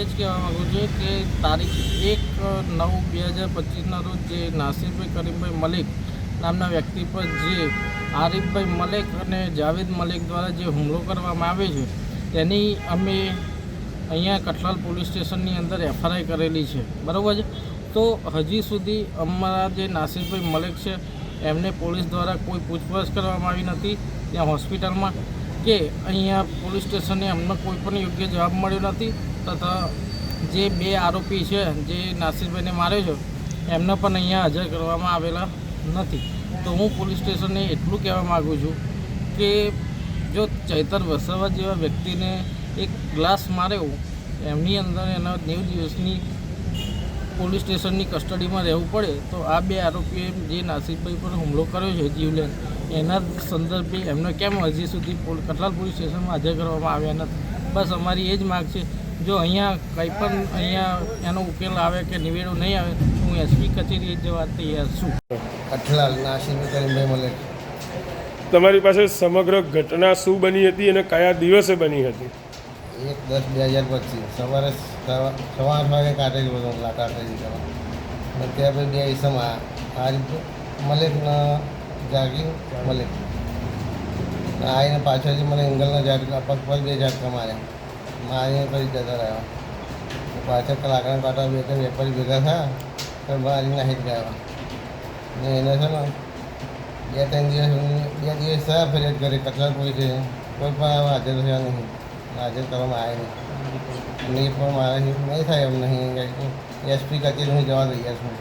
એ જ કહેવા માગું છું કે તારીખ એક નવ બે હજાર પચીસના રોજ જે નાસિરભાઈ કરીમભાઈ મલિક નામના વ્યક્તિ પર જે આરિફભાઈ મલેક અને જાવેદ મલેક દ્વારા જે હુમલો કરવામાં આવે છે, તેની અમે અહીંયા કઠલાલ પોલીસ સ્ટેશનની અંદર એફઆરઆઈ કરેલી છે. બરાબર છે? તો હજી સુધી અમારા જે નાસિરભાઈ મલેક છે, એમને પોલીસ દ્વારા કોઈ પૂછપરછ કરવામાં આવી નથી. ત્યાં હોસ્પિટલમાં કે અહીંયા પોલીસ સ્ટેશને અમને કોઈ પણ યોગ્ય જવાબ મળ્યો નથી તથા જે બે આરોપી છે, જે નાસિરભાઈને માર્યો છે, એમને પણ અહીંયા હાજર કરવામાં આવેલા નથી. તો હું પોલીસ સ્ટેશનને એટલું કહેવા માગું છું કે જો ચૈતર વસાવા જેવા વ્યક્તિને એક ગ્લાસ માર્યો, એમની અંદર એના નેવું દિવસની પોલીસ સ્ટેશનની કસ્ટડીમાં રહેવું પડે તો આ બે આરોપીએ જે નાસિકભાઈ પર હુમલો કર્યો છે જીવલેન એના સંદર્ભે એમને કેમ હજી સુધી પોલ- કટલાલ પોલીસ સ્ટેશનમાં હાજર કરવામાં આવ્યા નથી? બસ અમારી એ જ માગ છે જો અહીંયા કંઈ પણ અહીંયા એનો ઉકેલ આવે કે નિવેડો નહીં આવે તો હું એસપી કચેરી જવા તૈયાર છું. કઠલાલ નાસિર કરીમભાઈ તમારી પાસે સમગ્ર ઘટના શું બની હતી અને કયા દિવસે બની હતી? એક દસ, બે હજાર પચીસ. સવારે સવા આઠ વાગે કાઢેલું હતો લાટા થઈ ત્યાં પછી બે ઈસમાં આ રીતે મલેકના જાગી, મલેક. આવીને પાછળથી મને એંગલના ઝાટકા પગ પર બે ઝાટકા માર્યા મારીને પછી જતા રહ્યા. પાછળ લાકડા કાંટા બે, ત્રણ વેપારી ભેગા થયા તો મારી નાહી ગયા. ને એને છે ને, બે, ત્રણ દિવસ બે દિવસ થયા ફરિયાદ કરી કચરા છે. કોઈ પણ હાજર થયા નહીં. હાજર કરવામાં આવે નહીં પણ મારાથી નહીં થાય એમ નહીં. એસપી કચેરી હું જવા તૈયાર છું